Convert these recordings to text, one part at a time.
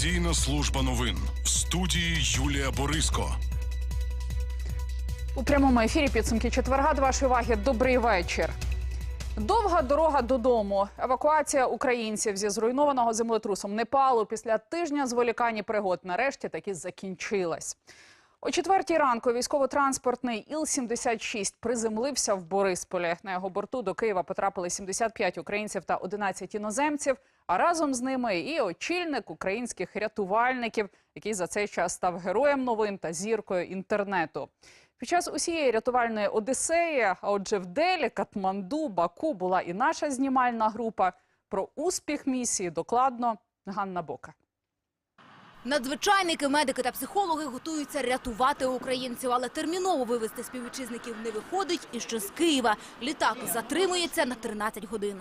Телевізійна служба новин в студії Юлія Бориско. У прямому ефірі підсумки четверга до вашої уваги. Добрий вечір. Довга дорога додому. Евакуація українців зі зруйнованого землетрусом Непалу після тижня зволікань і пригод нарешті таки закінчилась. О четвертій ранку військово-транспортний Іл-76 приземлився в Борисполі. На його борту до Києва потрапили 75 українців та 11 іноземців. А разом з ними і очільник українських рятувальників, який за цей час став героєм новин та зіркою інтернету. Під час усієї рятувальної одіссеї, а отже, в Делі, Катманду, Баку була і наша знімальна група. Про успіх місії докладно Ганна Бока. Надзвичайники, медики та психологи готуються рятувати українців, але терміново вивезти співвітчизників не виходить і ще з Києва. Літак затримується на 13 годин.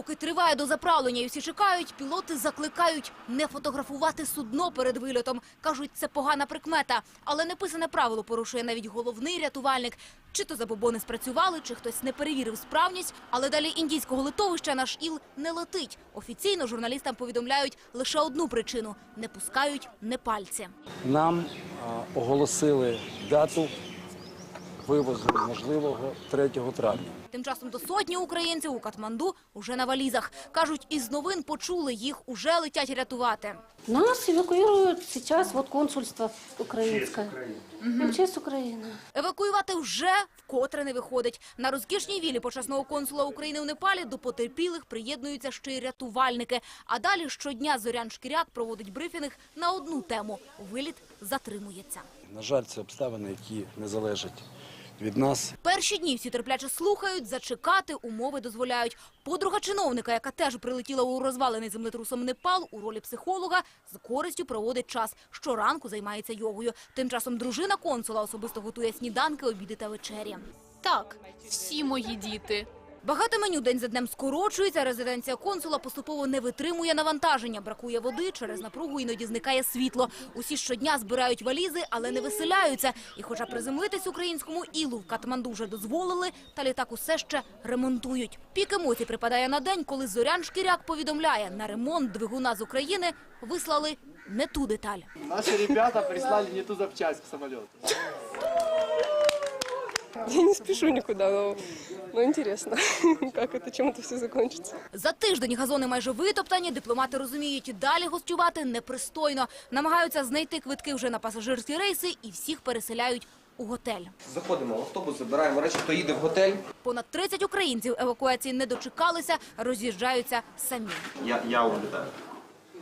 Поки триває дозаправлення і всі чекають, пілоти закликають не фотографувати судно перед вильотом. Кажуть, це погана прикмета. Але неписане правило порушує навіть головний рятувальник. Чи то забобони спрацювали, чи хтось не перевірив справність. Але далі індійського литовища наш іл не летить. Офіційно журналістам повідомляють лише одну причину – не пускають непальці. Нам а, оголосили дату вивозу можливого 3 травня. Тим часом до сотні українців у Катманду уже на валізах. Кажуть, із новин почули, їх уже летять рятувати. Нас эвакуируют сейчас вот консульство украинское. МЧС Украины. Евакуювати вже вкотре не виходить. На розкішній вілі почесного консула України у Непалі до потерпілих приєднуються ще й рятувальники. А далі щодня Зорян Шкіряк проводить брифінг на одну тему – виліт затримується. На жаль, це обставини, які не залежать від нас. Перші дні всі терпляче слухають, зачекати умови дозволяють. Подруга чиновника, яка теж прилетіла у розвалений землетрусом Непал, у ролі психолога, з користю проводить час. Щоранку займається йогою. Тим часом дружина консула особисто готує сніданки, обіди та вечері. Так, всі мої діти. Багато меню день за днем скорочується, резиденція консула поступово не витримує навантаження, бракує води, через напругу іноді зникає світло. Усі щодня збирають валізи, але не виселяються. І хоча приземлитись українському ілу в Катманду вже дозволили, та літак усе ще ремонтують. Пік емоцій припадає на день, коли Зорян Шкіряк повідомляє, на ремонт двигуна з України вислали не ту деталь. Наши ребята прислали не ту запчасть к самолету. Я не спешу никуда, но, но интересно, как это, чем это все закончится. За тиждень газони майже витоптані, дипломати розуміють, далі гостювати непристойно. Намагаються знайти квитки вже на пасажирські рейси і всіх переселяють у готель. Заходимо в автобус, забираємо речі, хто їде в готель. Понад 30 українців евакуації не дочекалися, роз'їжджаються самі. Я, я улітаю.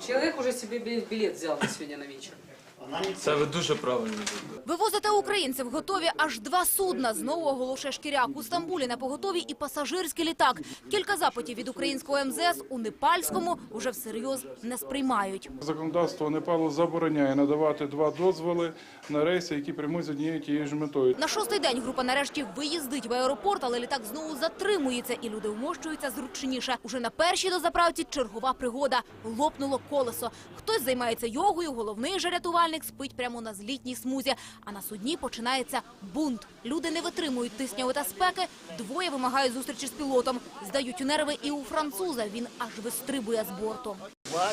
Человек уже себе бі- билет взял на сегодня на вечер. Це ви дуже правильно. Вивозити українців готові аж два судна. Знову оголошує шкіряк. У Стамбулі на поготові і пасажирський літак. Кілька запитів від українського МЗС у Непальському вже всерйоз не сприймають. Законодавство Непалу забороняє надавати два дозволи на рейси, які прямують з однією тією ж метою. На шостий день група нарешті виїздить в аеропорт, але літак знову затримується, і люди вмощуються зручніше. Уже на першій дозаправці чергова пригода. Лопнуло колесо. Хтось займається йогою, головний же рятувальник спить прямо на злітній смузі. А на судні починається бунт. Люди не витримують тисняви та спеки. Двоє вимагають зустрічі з пілотом. Здають у нерви і у француза. Він аж вистрибує з борту.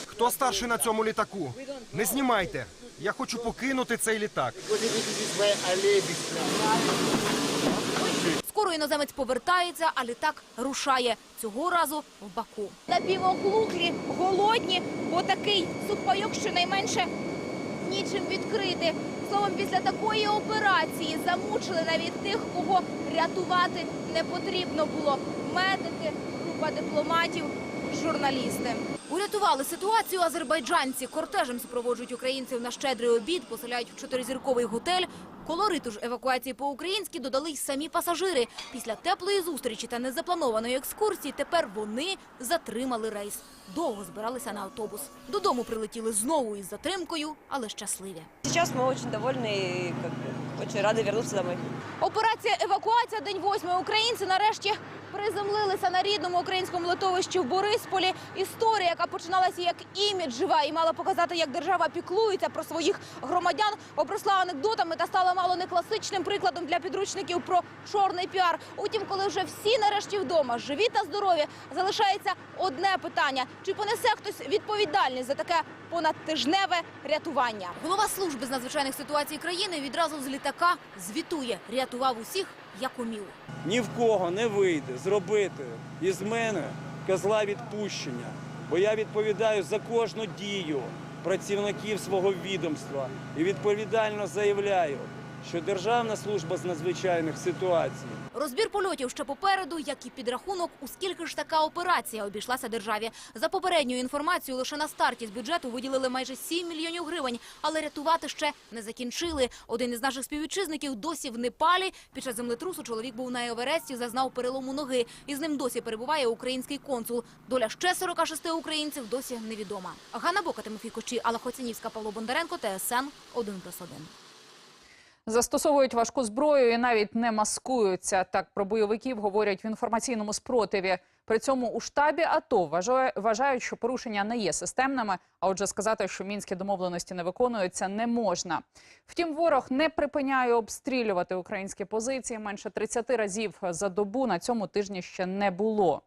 Хто старший на цьому літаку? Не знімайте. Я хочу покинути цей літак. Скоро іноземець повертається, а літак рушає. Цього разу в Баку. Напівоклуклі, голодні, бо такий сухпайок щонайменше нічим відкрити. Словом, після такої операції замучили навіть тих, кого рятувати не потрібно було. Медики, група дипломатів, журналісти. Урятували ситуацію азербайджанці. Кортежем супроводжують українців на щедрий обід, поселяють в чотиризірковий готель. Колориту ж евакуації по-українськи додали й самі пасажири. Після теплої зустрічі та незапланованої екскурсії тепер вони затримали рейс. Довго збиралися на автобус. Додому прилетіли знову із затримкою, але щасливі. Сейчас мы очень довольны и как бы, очень рады вернуться домой. Операція евакуація день восьмий. Українці нарешті приземлилися на рідному українському литовищі в Борисполі. Історія, яка починалася як іміджева і мала показати, як держава піклується про своїх громадян, обросла анекдотами та стала мало не класичним прикладом для підручників про чорний піар. Утім, коли вже всі нарешті вдома, живі та здорові, залишається одне питання: чи понесе хтось відповідальність за таке понадтижневе рятування? Голова служби з надзвичайних ситуацій країни відразу з літака звітує, рятував усіх як умів. ні в кого не вийде зробити із мене козла відпущення, бо я відповідаю за кожну дію працівників свого відомства і відповідально заявляю, що Державна служба з надзвичайних ситуацій Розбір польотів ще попереду, як і підрахунок, у скільки ж така операція обійшлася державі. За попередньою інформацією, лише на старті з бюджету виділили майже 7 мільйонів гривень, але рятувати ще не закінчили. Один із наших співвітчизників досі в Непалі. Під час землетрусу чоловік був на Евересті, зазнав перелому ноги. І з ним досі перебуває український консул. Доля ще 46 українців досі невідома. Ганна Бока, Тимофій Кочі, Алла Хоцінівська, Павло Бондаренко, ТСН 1+,1. Застосовують важку зброю і навіть не маскуються. Так про бойовиків говорять в інформаційному спротиві. При цьому у штабі АТО вважає- вважають, що порушення не є системними. А отже, сказати, що мінські домовленості не виконуються, не можна. Втім, ворог не припиняє обстрілювати українські позиції. Менше 30 разів за добу на цьому тижні ще не було.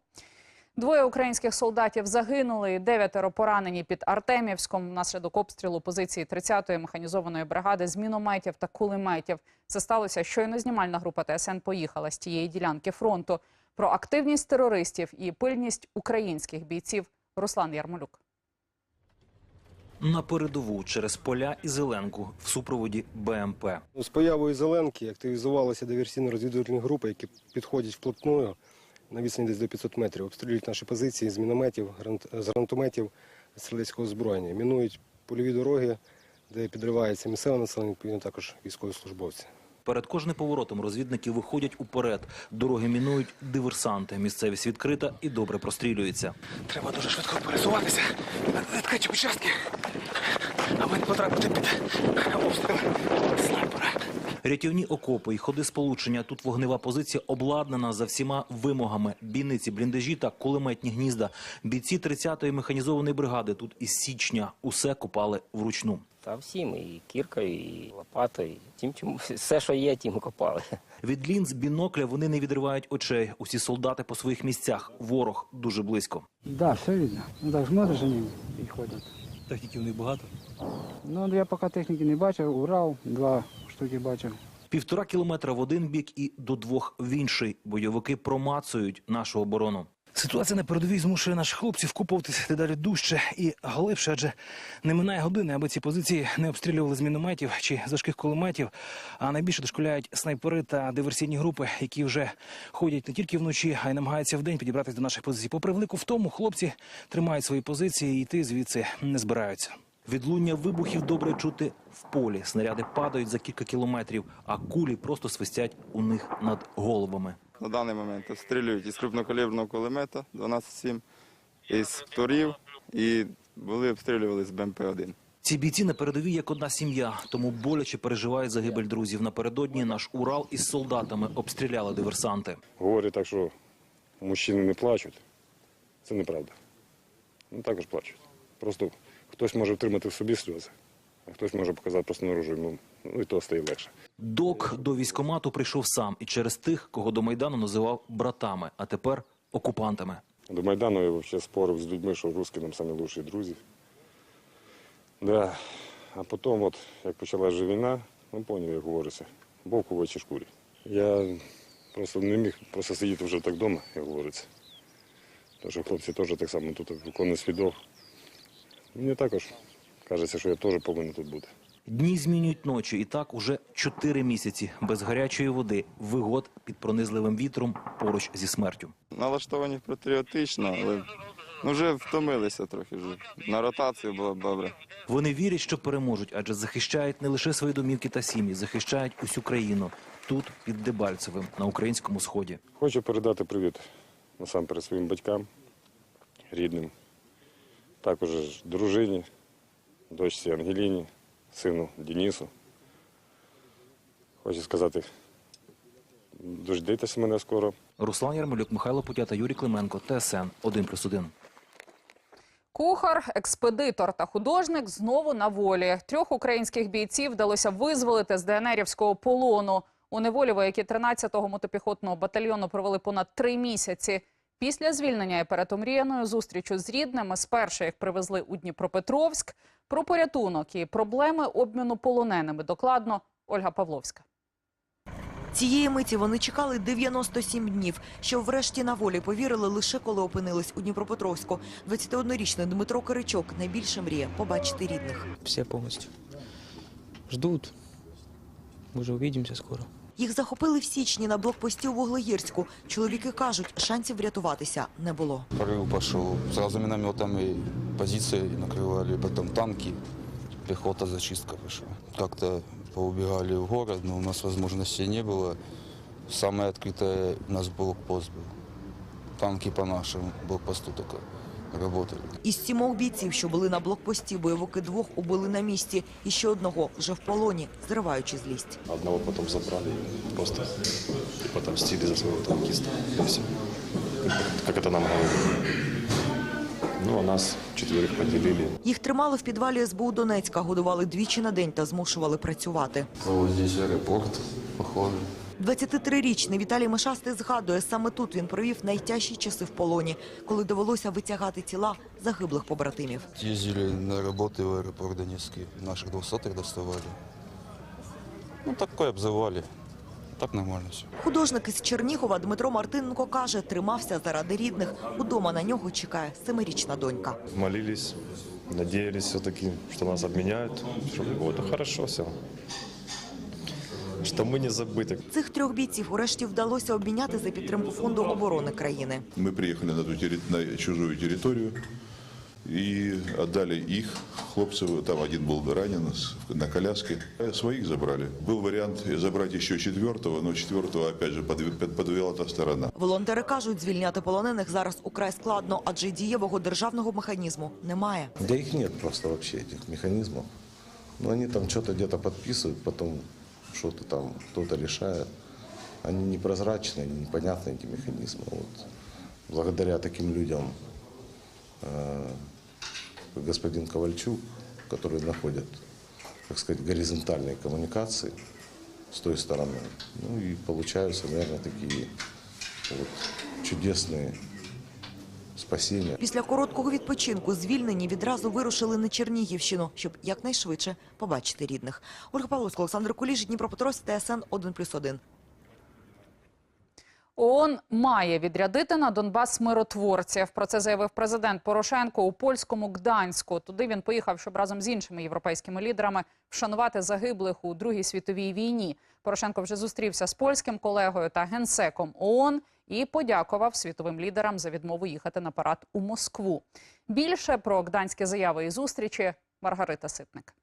Двоє українських солдатів загинули, дев'ятеро поранені під Артемівськом внаслідок обстрілу позиції 30-ї механізованої бригади з мінометів та кулеметів. Це сталося щойно знімальна група ТСН поїхала з тієї ділянки фронту. Про активність терористів і пильність українських бійців Руслан Ярмолюк. На передову через поля і зеленку в супроводі БМП. З появою Зеленки активізувалися диверсійно-розвідувальні групи, які підходять вплотную на відстані десь до 500 метрів, обстрілюють наші позиції з мінометів, з гранатометів, стрілецького озброєння, мінують польові дороги, де підривається місцеве населення, відповідно також військовослужбовці. Перед кожним поворотом розвідники виходять уперед. Дороги мінують диверсанти. Місцевість відкрита і добре прострілюється. Треба дуже швидко пересуватися на відкриті участки, аби не потрапити під обстріл снайпера. Рятівні окопи і ходи сполучення. Тут вогнева позиція обладнана за всіма вимогами. Бійниці, бліндажі та кулеметні гнізда. Бійці 30-ї механізованої бригади тут із січня усе копали вручну. Та всім, і кіркою, і лопатою, тим, чим все, що є, тим копали. Від лінз бінокля вони не відривають очей. Усі солдати по своїх місцях. Ворог дуже близько. Да, все видно. Ну так смотриш, вони підходять. Техніки в них багато. Ну, я поки техніки не бачив, Урал, два штуки бачив. Півтора кілометра в один бік і до двох в інший. Бойовики промацують нашу оборону. Ситуація на передовій змушує наших хлопців вкуповуватися дедалі дужче і глибше, адже не минає години, аби ці позиції не обстрілювали з мінометів чи з важких кулеметів. А найбільше дошкуляють снайпери та диверсійні групи, які вже ходять не тільки вночі, а й намагаються вдень підібратися до наших позицій. Попри велику втому, хлопці тримають свої позиції і йти звідси не збираються. Відлуння вибухів добре чути в полі. Снаряди падають за кілька кілометрів, а кулі просто свистять у них над головами. На даний момент обстрілюють із крупнокаліберного кулемета 12-7, із торів і були обстрілювали з БМП-1. Ці бійці на передовій як одна сім'я, тому боляче переживають загибель друзів. Напередодні наш Урал із солдатами обстріляли диверсанти. Говорять так, що мужчини не плачуть. Це неправда. Ну, також плачуть. Просто хтось може втримати в собі сльози, а хтось може показати просто наружу. Ну, ну і то стає легше. Док до військомату прийшов сам і через тих, кого до Майдану називав братами, а тепер окупантами. До Майдану я взагалі спорив з людьми, що русські нам самі лучші друзі. Да. А потім, от, як почалася війна, ну, поняв, як говориться, вовк у овечій шкурі. Я просто не міг просто сидіти вже так вдома, як говориться. Тому що хлопці теж так само тут виконують свій долг. Мені також кажеться, що я теж повинен тут бути. Дні змінюють ночі, і так уже чотири місяці без гарячої води, вигод під пронизливим вітром поруч зі смертю. Налаштовані патріотично, але ну, вже втомилися трохи. Вже. На ротацію було б добре. Вони вірять, що переможуть, адже захищають не лише свої домівки та сім'ї, захищають усю країну тут під Дебальцевим на українському сході. Хочу передати привіт насамперед своїм батькам, рідним, також дружині, дочці Ангеліні, сину Денису. Хочу сказати Дождитесь мене скоро. Руслан Ярмолюк, Михайло Путя та Юрій Клименко. ТСН 1+,1. Кухар, експедитор та художник знову на волі. Трьох українських бійців вдалося визволити з ДНРівського полону. У неволі вояки 13-го мотопіхотного батальйону провели понад три місяці. Після звільнення і перед омріяною зустрічю з рідними спершу їх привезли у Дніпропетровськ. Про порятунок і проблеми обміну полоненими докладно Ольга Павловська. Цієї миті вони чекали 97 днів, що врешті на волі повірили лише коли опинились у Дніпропетровську. 21-річний Дмитро Киричок найбільше мріє побачити рідних. Все полностью. Ждут. Мы уже увидимся скоро. Їх захопили в січні на блокпості у Вуглегірську. Чоловіки кажуть, шансів врятуватися не було. Прорыв пошел. Сразу минометами позиции накрывали, потом танки, пехота, зачистка пошла. Как-то поубегали в город, но у нас возможности не было. Самое открытое у нас блокпост был. Танки по нашему блокпосту только работали. Із сімох бійців, що були на блокпості, бойовики двох убили на місці. І ще одного вже в полоні, зриваючи злість. Одного потом забрали просто и потомстили за своего танкиста. И все. Как это нам говорили. Ну, а нас четверых поделили. Їх тримали в підвалі СБУ Донецька, годували двічі на день та змушували працювати. Вот здесь аэропорт, похоже. 23-річний Віталій Мишастий згадує, саме тут він провів найтяжчі часи в полоні, коли довелося витягати тіла загиблих побратимів. Ездили на работы в аэропорт Донецкий. Наших двухсотых доставали. Ну, такое обзывали. Так нормально все. Художник із Чернігова Дмитро Мартиненко каже, тримався заради рідних. Удома на нього чекає семирічна донька. Молились, надеялись все-таки, что нас обменяют. Что вот, ну, хорошо все. Что мы не забыты. Цих трьох бійців урешті вдалося обміняти за підтримку фонду оборони країни. Мы приехали на, ту терри- на чужую территорию и отдали их хлопцев. Там один был ранен с- на коляске. Своих забрали. Был вариант забрать еще четвертого, но четвертого опять же подве- под- подвела та сторона. Волонтери кажуть, звільняти полонених зараз украй складно, адже дієвого державного механізму немає. Да их нет просто вообще, этих механизмов. Но они там что-то где-то подписывают, потом что-то там кто-то решает. Они непрозрачные, они непонятные эти механизмы. Вот благодаря таким людям, э, господин Ковальчук, которые находят, так сказать, горизонтальные коммуникации с той стороны, ну и получаются, наверное, такие вот чудесные спасения. Після короткого відпочинку звільнені відразу вирушили на Чернігівщину, щоб якнайшвидше побачити рідних. Ольга Павловська, Олександр Куліш, Дніпропетровськ, ТСН 1+,1. ООН має відрядити на Донбас миротворців. Про це заявив президент Порошенко у польському Гданську. Туди він поїхав, щоб разом з іншими європейськими лідерами вшанувати загиблих у Другій світовій війні. Порошенко вже зустрівся з польським колегою та генсеком ООН і подякував світовим лідерам за відмову їхати на парад у Москву. Більше про гданські заяви і зустрічі Маргарита Ситник.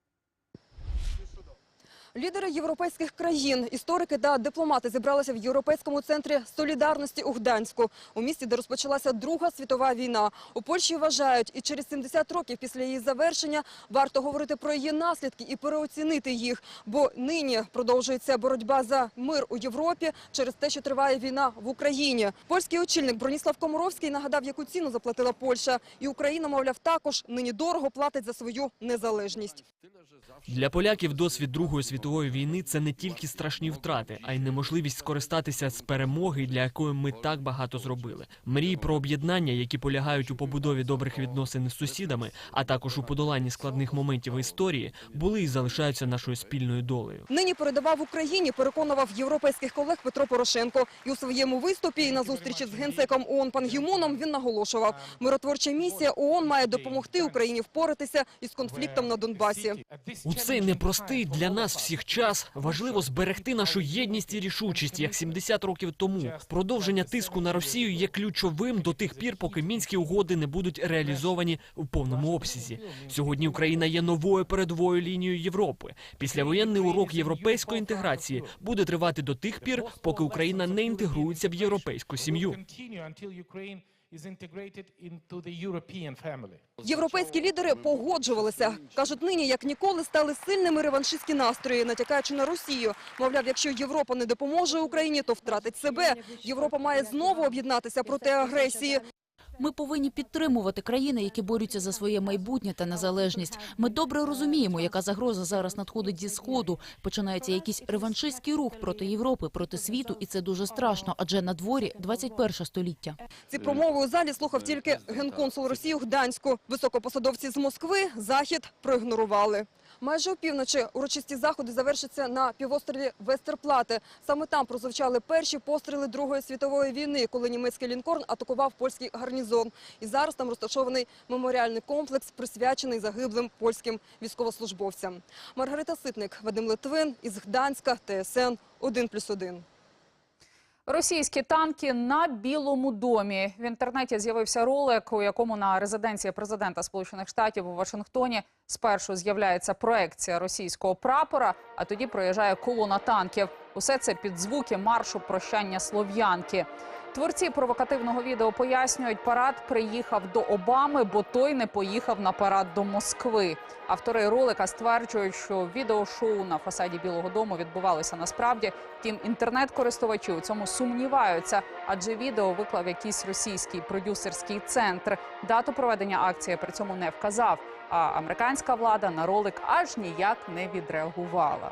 Лідери європейських країн, історики та дипломати зібралися в Європейському центрі солідарності у Гданську, у місті, де розпочалася Друга світова війна. У Польщі вважають, і через 70 років після її завершення варто говорити про її наслідки і переоцінити їх. Бо нині продовжується боротьба за мир у Європі через те, що триває війна в Україні. Польський очільник Броніслав Комаровський нагадав, яку ціну заплатила Польща, і Україна, мовляв, також нині дорого платить за свою незалежність. Для поляків досвід Другої світової війни це не тільки страшні втрати, а й неможливість скористатися з перемоги, для якої ми так багато зробили. Мрії про об'єднання, які полягають у побудові добрих відносин із сусідами, а також у подоланні складних моментів історії, були і залишаються нашою спільною долею. Нині передавав Україні, переконував європейських колег Петро Порошенко. І у своєму виступі і на зустрічі з генсеком ООН Пан Гімоном він наголошував, миротворча місія ООН має допомогти Україні впоратися із конфліктом на Донбасі. У цей непростий для нас всіх час важливо зберегти нашу єдність і рішучість, як 70 років тому. Продовження тиску на Росію є ключовим до тих пір, поки мінські угоди не будуть реалізовані у повному обсязі. Сьогодні Україна є новою передовою лінією Європи. Післявоєнний урок європейської інтеграції буде тривати до тих пір, поки Україна не інтегрується в європейську сім'ю. Європейські лідери погоджувалися. Кажуть, нині як ніколи стали сильними реваншистські настрої, натякаючи на Росію. Мовляв, якщо Європа не допоможе Україні, то втратить себе. Європа має знову об'єднатися проти агресії. Ми повинні підтримувати країни, які борються за своє майбутнє та незалежність. Ми добре розуміємо, яка загроза зараз надходить зі сходу. Починається якийсь реваншистський рух проти Європи, проти світу, і це дуже страшно. Адже на дворі 21 століття. Ці промови у залі слухав тільки генконсул Росії у Гданську. Високопосадовці з Москви захід проігнорували. Майже опівночі урочисті заходи завершаться на півострові Вестерплати. Саме там прозвучали перші постріли Другої світової війни, коли німецький лінкорн атакував польський гарнізон. І зараз там розташований меморіальний комплекс, присвячений загиблим польським військовослужбовцям. Маргарита Ситник, Вадим Литвин із Гданська, ТСН 1+,1. Російські танки на Білому домі. В інтернеті з'явився ролик, у якому на резиденції президента Сполучених Штатів у Вашингтоні спершу з'являється проекція російського прапора, а тоді проїжджає колона танків. Усе це під звуки маршу прощання слов'янки. Творці провокативного відео пояснюють, парад приїхав до Обами, бо той не поїхав на парад до Москви. Автори ролика стверджують, що відеошоу на фасаді Білого Дому відбувалося насправді. Втім, інтернет-користувачі у цьому сумніваються, адже відео виклав якийсь російський продюсерський центр. Дату проведення акції при цьому не вказав. А американська влада на ролик аж ніяк не відреагувала.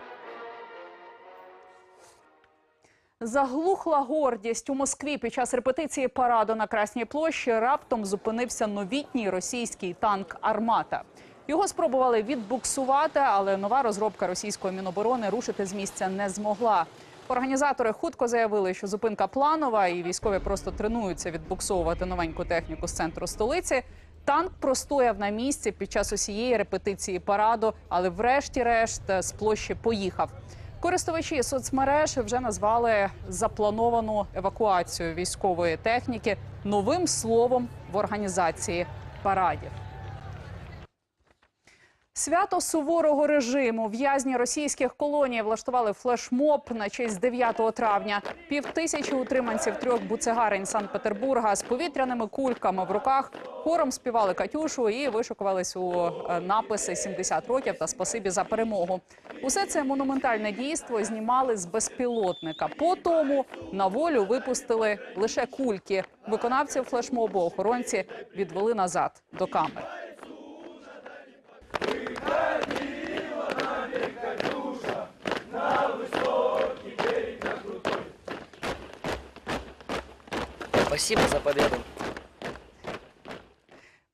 Заглухла гордість у Москві під час репетиції параду на Красній площі раптом зупинився новітній російський танк Армата. Його спробували відбуксувати, але нова розробка російської міноборони рушити з місця не змогла. Організатори хутко заявили, що зупинка планова, і військові просто тренуються відбуксовувати новеньку техніку з центру столиці. Танк простояв на місці під час усієї репетиції параду, але врешті-решт з площі поїхав. Користувачі соцмереж вже назвали заплановану евакуацію військової техніки новим словом в організації парадів. Свято суворого режиму в'язні російських колоній влаштували флешмоб на честь 9 травня. Півтисячі утриманців трьох буцегарень Санкт-Петербурга з повітряними кульками в руках хором співали Катюшу і вишукувались у е, написи «70 років та спасибі за перемогу. Усе це монументальне дійство знімали з безпілотника. По тому на волю випустили лише кульки. Виконавців флешмобу охоронці відвели назад до камер. Спасибо за победу.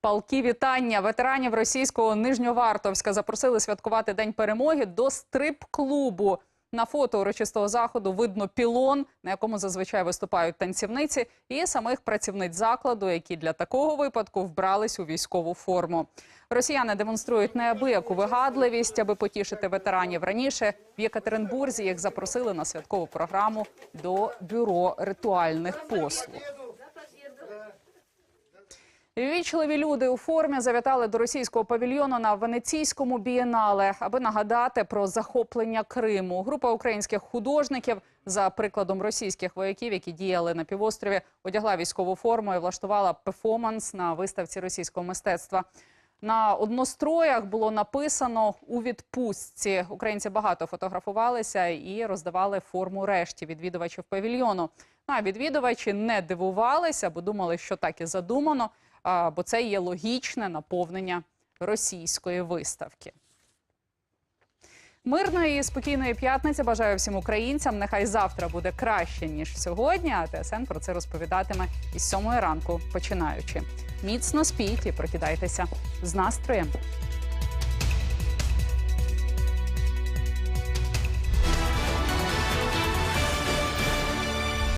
Палки вітання ветеранів російського Нижньовартовська запросили святкувати День перемоги до стрип-клубу. На фото урочистого заходу видно пілон, на якому зазвичай виступають танцівниці, і самих працівниць закладу, які для такого випадку вбрались у військову форму. Росіяни демонструють неабияку вигадливість, аби потішити ветеранів. Раніше в Єкатеринбурзі їх запросили на святкову програму до бюро ритуальних послуг. Вічливі люди у формі завітали до російського павільйону на венеційському бієнале, аби нагадати про захоплення Криму. Група українських художників, за прикладом російських вояків, які діяли на півострові, одягла військову форму і влаштувала перформанс на виставці російського мистецтва. На одностроях було написано у відпустці. Українці багато фотографувалися і роздавали форму решті відвідувачів павільйону. Ну, А відвідувачі не дивувалися, бо думали, що так і задумано, бо це є логічне наповнення російської виставки. Мирної і спокійної п'ятниці бажаю всім українцям. Нехай завтра буде краще ніж сьогодні. А ТСН про це розповідатиме із сьомої ранку, починаючи. Міцно спіть і прокидайтеся з настроєм.